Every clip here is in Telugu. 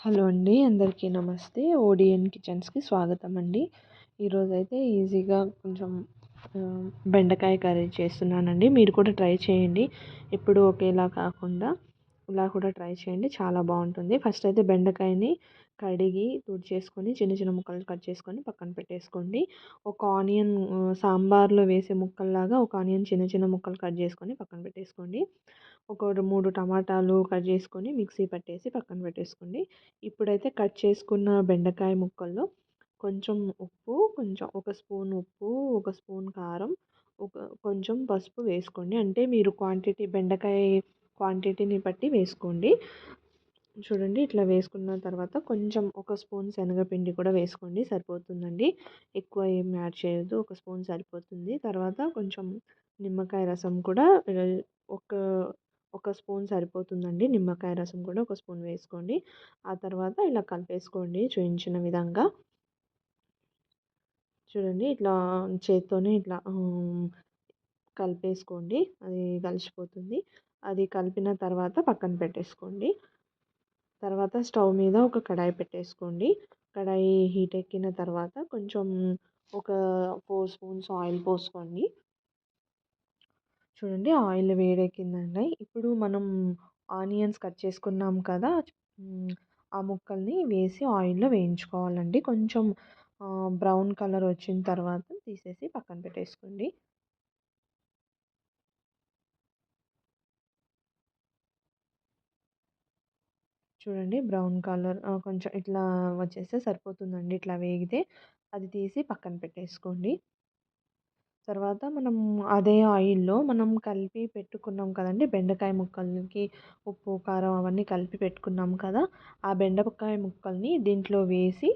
హలో అండి అందరికీ నమస్తే. ఓడియన్ కిచెన్స్కి స్వాగతం అండి. ఈరోజైతే ఈజీగా కొంచెం బెండకాయ కర్రీ చేస్తున్నానండి. మీరు కూడా ట్రై చేయండి. ఎప్పుడు ఒకేలా కాకుండా ఇలా కూడా ట్రై చేయండి. చాలా బాగుంటుంది. ఫస్ట్ అయితే బెండకాయని కడిగి తుడిచేసుకొని చిన్న చిన్న ముక్కలు కట్ చేసుకొని పక్కన పెట్టేసుకోండి. ఒక ఆనియన్ సాంబార్లో వేసే ముక్కల్లాగా ఒక ఆనియన్ చిన్న చిన్న ముక్కలు కట్ చేసుకొని పక్కన పెట్టేసుకోండి. ఒక మూడు టమాటాలు కట్ చేసుకొని మిక్సీ పట్టేసి పక్కన పెట్టేసుకోండి. ఇప్పుడైతే కట్ చేసుకున్న బెండకాయ ముక్కల్లో కొంచెం ఉప్పు కొంచెం ఒక స్పూన్ ఉప్పు ఒక స్పూన్ కారం ఒక కొంచెం పసుపు వేసుకోండి. అంటే మీరు క్వాంటిటీ బెండకాయ క్వాంటిటీని బట్టి వేసుకోండి. చూడండి ఇట్లా వేసుకున్న తర్వాత కొంచెం ఒక స్పూన్ శనగపిండి కూడా వేసుకోండి సరిపోతుందండి. ఎక్కువ ఏం యాడ్ చేయొద్దు ఒక స్పూన్ సరిపోతుంది. తర్వాత కొంచెం నిమ్మకాయ రసం కూడా ఒక ఒక స్పూన్ సరిపోతుందండి. నిమ్మకాయ రసం కూడా ఒక స్పూన్ వేసుకోండి. ఆ తర్వాత ఇలా కలిపేసుకోండి చూపించిన విధంగా. చూడండి ఇట్లా చేత్తోనే ఇట్లా కలిపేసుకోండి. అది కలిసిపోతుంది. అది కలిపిన తర్వాత పక్కన పెట్టేసుకోండి. తర్వాత స్టవ్ మీద ఒక కడాయి పెట్టేసుకోండి. కడాయి హీట్ ఎక్కిన తర్వాత కొంచెం ఒక ఫోర్ స్పూన్స్ ఆయిల్ పోసుకోండి. చూడండి ఆయిల్ వేడెక్కిందండి. ఇప్పుడు మనం ఆనియన్స్ కట్ చేసుకున్నాం కదా ఆ ముక్కల్ని వేసి ఆయిల్లో వేయించుకోవాలండి. కొంచెం బ్రౌన్ కలర్ వచ్చిన తర్వాత తీసేసి పక్కన పెట్టేసుకోండి. చూడండి బ్రౌన్ కలర్ కొంచెం ఇట్లా వచ్చేస్తే సరిపోతుందండి ఇట్లా వేగితే. అది తీసి పక్కన పెట్టేసుకోండి. తర్వాత మనం అదే ఆయిల్లో మనం కలిపి పెట్టుకున్నాం కదండి బెండకాయ ముక్కలకి ఉప్పు కారం అవన్నీ కలిపి పెట్టుకున్నాం కదా ఆ బెండకాయ ముక్కల్ని దీంట్లో వేసి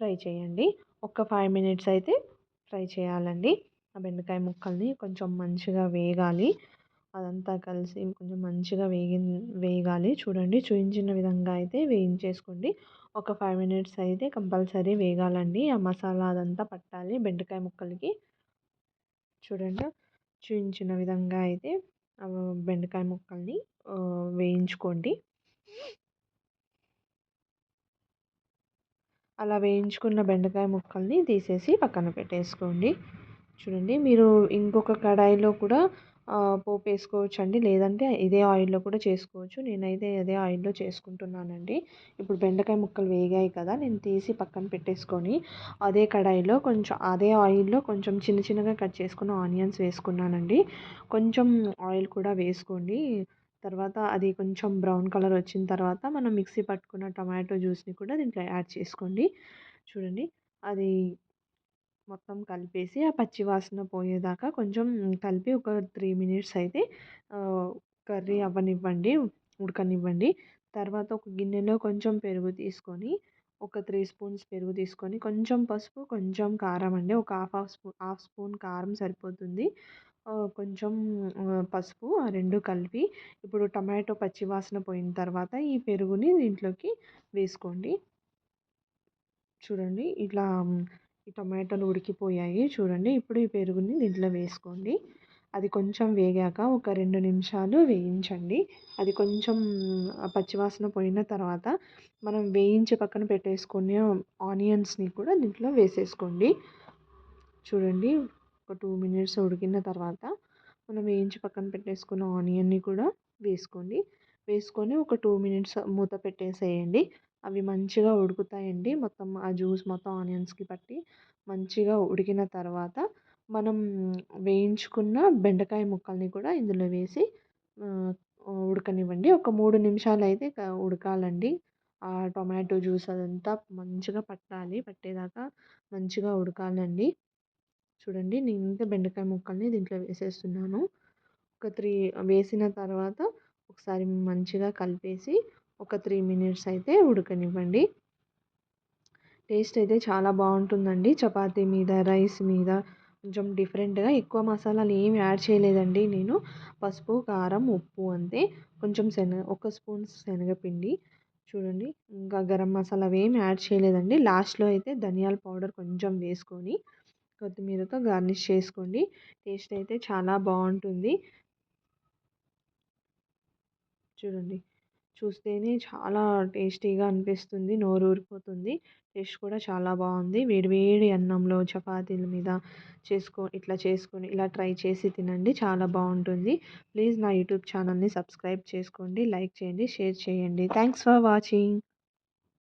ఫ్రై చేయండి. ఒక ఫైవ్ మినిట్స్ అయితే ఫ్రై చేయాలండి. ఆ బెండకాయ ముక్కల్ని కొంచెం మంచిగా వేగాలి. అదంతా కలిసి కొంచెం మంచిగా వేగి వేగాలి. చూడండి చూపించిన విధంగా అయితే వేయించేసుకోండి. ఒక ఫైవ్ మినిట్స్ అయితే కంపల్సరీ వేగాలండి. ఆ మసాలా అదంతా పట్టాలి బెండకాయ ముక్కలకి. చూడండి చూపించిన విధంగా అయితే బెండకాయ ముక్కల్ని వేయించుకోండి. అలా వేయించుకున్న బెండకాయ ముక్కల్ని తీసేసి పక్కన పెట్టేసుకోండి. చూడండి మీరు ఇంకొక కడాయిలో కూడా పోపు వేసుకోవచ్చు అండి లేదంటే ఇదే ఆయిల్లో కూడా చేసుకోవచ్చు. నేనైతే అదే ఆయిల్లో చేసుకుంటున్నానండి. ఇప్పుడు బెండకాయ ముక్కలు వేగాయి కదా నేను తీసి పక్కన పెట్టేసుకొని అదే కడాయిలో కొంచెం అదే ఆయిల్లో కొంచెం చిన్న చిన్నగా కట్ చేసుకున్న ఆనియన్స్ వేసుకున్నానండి. కొంచెం ఆయిల్ కూడా వేసుకోండి. తర్వాత అది కొంచెం బ్రౌన్ కలర్ వచ్చిన తర్వాత మనం మిక్సీ పట్టుకున్న టమాటో జ్యూస్ని కూడా దీంట్లో యాడ్ చేసుకోండి. చూడండి. అది మొత్తం కలిపేసి ఆ పచ్చి వాసన పోయేదాకా కొంచెం కలిపి ఒక త్రీ మినిట్స్ అయితే కర్రీ అవ్వనివ్వండి ఉడకనివ్వండి. తర్వాత ఒక గిన్నెలో కొంచెం పెరుగు తీసుకొని ఒక త్రీ స్పూన్స్ పెరుగు తీసుకొని కొంచెం పసుపు కొంచెం కారం అండి. ఒక half half spoon half spoon కారం సరిపోతుంది. కొంచెం పసుపు ఆ రెండు కలిపి ఇప్పుడు టమాటో పచ్చి వాసన పోయిన తర్వాత ఈ పెరుగుని దీంట్లోకి వేసుకోండి. చూడండి ఇట్లా ఈ టమాటాలు ఉడికిపోయాయి. చూడండి ఇప్పుడు ఈ పెరుగుని దీంట్లో వేసుకోండి. అది కొంచెం వేగాక ఒక రెండు నిమిషాలు వేయించండి. అది కొంచెం పచ్చివాసన పోయిన తర్వాత మనం వేయించి పక్కన పెట్టేసుకునే ఆనియన్స్ని కూడా దీంట్లో వేసేసుకోండి. చూడండి ఒక టూ మినిట్స్ ఉడికిన తర్వాత మనం వేయించి పక్కన పెట్టేసుకున్న ఆనియన్ని కూడా వేసుకోండి. వేసుకొని ఒక టూ మినిట్స్ మూత పెట్టేసేయండి. అవి మంచిగా ఉడుకుతాయండి. మొత్తం ఆ జ్యూస్ మొత్తం ఆనియన్స్కి పట్టి మంచిగా ఉడికిన తర్వాత మనం వేయించుకున్న బెండకాయ ముక్కల్ని కూడా ఇందులో వేసి ఉడకనివ్వండి. ఒక మూడు నిమిషాలు అయితే ఉడకాలండి. ఆ టొమాటో జ్యూస్ అదంతా మంచిగా పట్టాలి. పట్టేదాకా మంచిగా ఉడకాలండి. చూడండి నేను ఇంకా బెండకాయ ముక్కల్ని దీంట్లో వేసేస్తున్నాను. ఒక త్రీ వేసిన తర్వాత ఒకసారి మంచిగా కలిపేసి ఒక త్రీ మినిట్స్ అయితే ఉడకనివ్వండి. టేస్ట్ అయితే చాలా బాగుంటుందండి చపాతీ మీద రైస్ మీద కొంచెం డిఫరెంట్గా ఎక్కువ మసాలాలు ఏమి యాడ్ చేయలేదండి నేను. పసుపు కారం ఉప్పు అంతే. కొంచెం శనగ ఒక స్పూన్ శనగపిండి. చూడండి ఇంకా గరం మసాలా ఏమి యాడ్ చేయలేదండి. లాస్ట్లో అయితే ధనియాల పౌడర్ కొంచెం వేసుకొని కొత్తిమీరతో గార్నిష్ చేసుకోండి. టేస్ట్ అయితే చాలా బాగుంటుంది చూడండి చూస్తేనే చాలా టేస్టీగా అనిపిస్తుంది నోరు ఊరిపోతుంది టేస్ట్ కూడా చాలా బాగుంది. వేడివేడి అన్నంలో చపాతీల మీద చేసుకో ఇట్లా చేసుకొని ఇలా ట్రై చేసి తినండి. చాలా బాగుంటుంది. ప్లీజ్ నా యూట్యూబ్ ఛానల్ని సబ్స్క్రైబ్ చేసుకోండి లైక్ చేయండి షేర్ చేయండి. Thanks for watching.